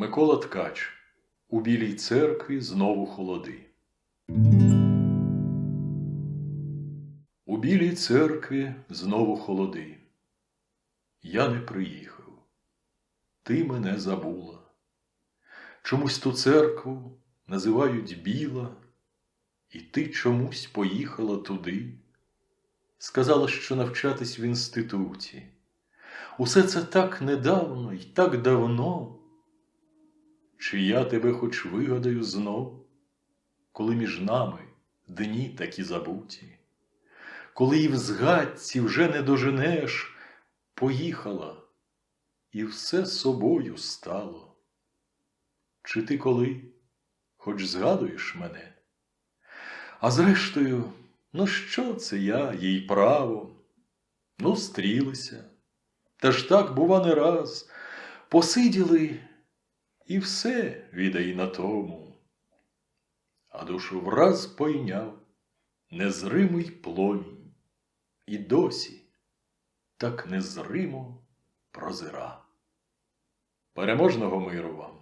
Микола Ткач у білій церкві знову холоди. У білій церкві знову холоди. Я не приїхав. Ти мене забула. Чомусь ту церкву називають біла, і ти чомусь поїхала туди. Сказала, що навчатись в інституті. Усе це так недавно й так давно. Чи я тебе хоч вигадаю знов, коли між нами дні такі забуті, коли і в згадці вже не доженеш, поїхала, і все собою стало. Чи ти коли хоч згадуєш мене? А зрештою, ну що це я, їй право? Ну, стрілися. Та ж так, бува, не раз, посиділи і все відай на тому. А душу враз пойняв незримий пломінь, і досі так незримо прозира. Переможного миру вам!